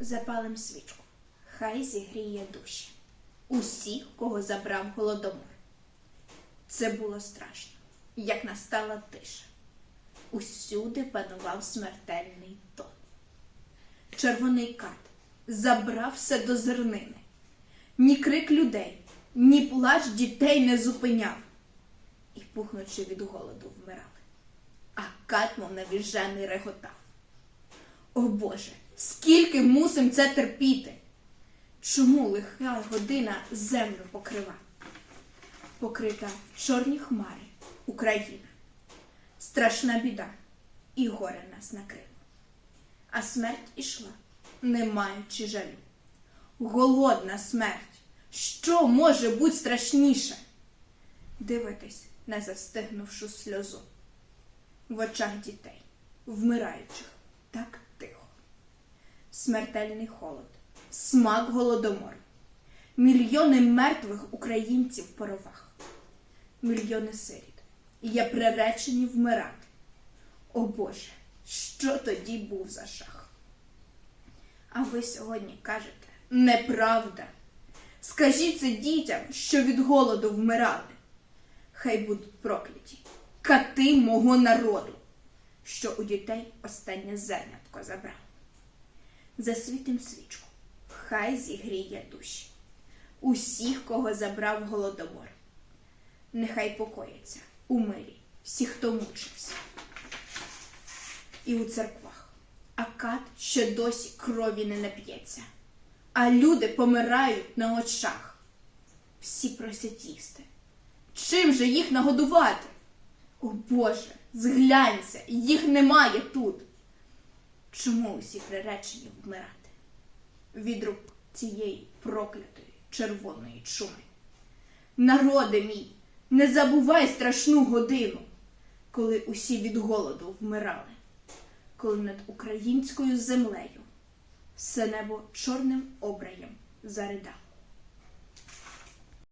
Запалим свічку, хай зігріє душі. Усіх, кого забрав голодомор. Це було страшно, як настала тиша. Усюди панував смертельний тон. Червоний кат забрав все до зернини. Ні крик людей, ні плач дітей не зупиняв. І, пухнучи від голоду, вмирали. А кат, мов навіжений, реготав. О Боже, скільки мусим це терпіти? Чому лиха година землю покрива? Покрита чорні хмари Україна. Страшна біда, і горе нас накрило. А смерть ішла, не маючи жалю. Голодна смерть. Що може бути страшніше? Дивитись на застигнувшу сльозу. В очах дітей, вмираючих, так. Смертельний холод, смак голодомору, мільйони мертвих українців в поровах, мільйони сиріт є приречені вмирати. О Боже, що тоді був за шах? А ви сьогодні кажете неправда. Скажіть це дітям, що від голоду вмирали. Хай будуть прокляті кати мого народу, що у дітей останнє зернятко забрав. Засвітим свічку, хай зігріє душі. Усіх, кого забрав голодомор. Нехай покояться у мирі всі, хто мучився. І у церквах. А кат ще досі крові не нап'ється. А люди помирають на очах. Всі просять їсти. Чим же їх нагодувати? О Боже, зглянься, їх немає тут. Чому усі приречені вмирати? Від рук цієї проклятої червоної чуми. Народи мій, не забувай страшну годину, коли усі від голоду вмирали, коли над українською землею все небо чорним обраєм заридало.